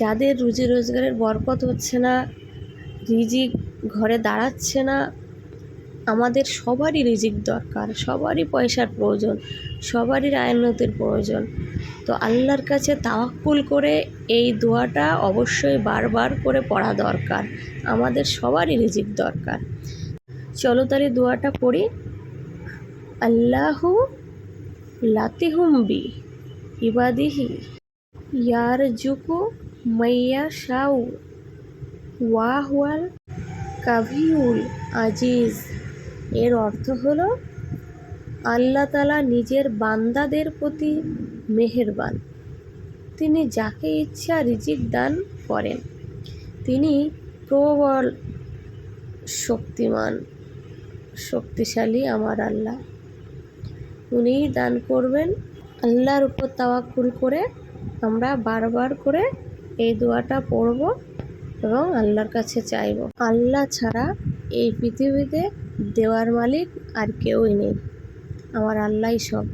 যাদের রুজি রোজগারের বরকত হচ্ছে না, রিজিক ঘরে দাঁড়াচ্ছে না, আমাদের সবারই রিজিক দরকার, সবারই পয়সার প্রয়োজন, সবারই আয়নতের প্রয়োজন। তো আল্লাহর কাছে তাওয়াক্কুল করে এই দোয়াটা অবশ্যই বারবার করে পড়া দরকার, আমাদের সবারই রিজিক দরকার। চলো তাহলে দোয়াটা পড়ি। আল্লাহু লাতিহুম বি ইবাদিহি ইয়ার জুকু মাইয়া শাউ ওয়াহওয়াল কাভিউল আজিজ। এর অর্থ হলো, আল্লাহ তালা নিজের বান্দাদের প্রতি মেহেরবান। তিনি যাকে ইচ্ছা রিজিক দান করেন, তিনি প্রবল শক্তিমান, শক্তিশালী আমার আল্লাহ। উনিই দান করবেন, আল্লাহর উপর তাওয়াক্কুল করে আমরা বারবার করে এই দোয়াটা পড়ব এবং আল্লাহর কাছে চাইব। আল্লাহ ছাড়া এই পৃথিবীতে দেওয়ার মালিক আর কেউই নেই। আমার আল্লাহই সব।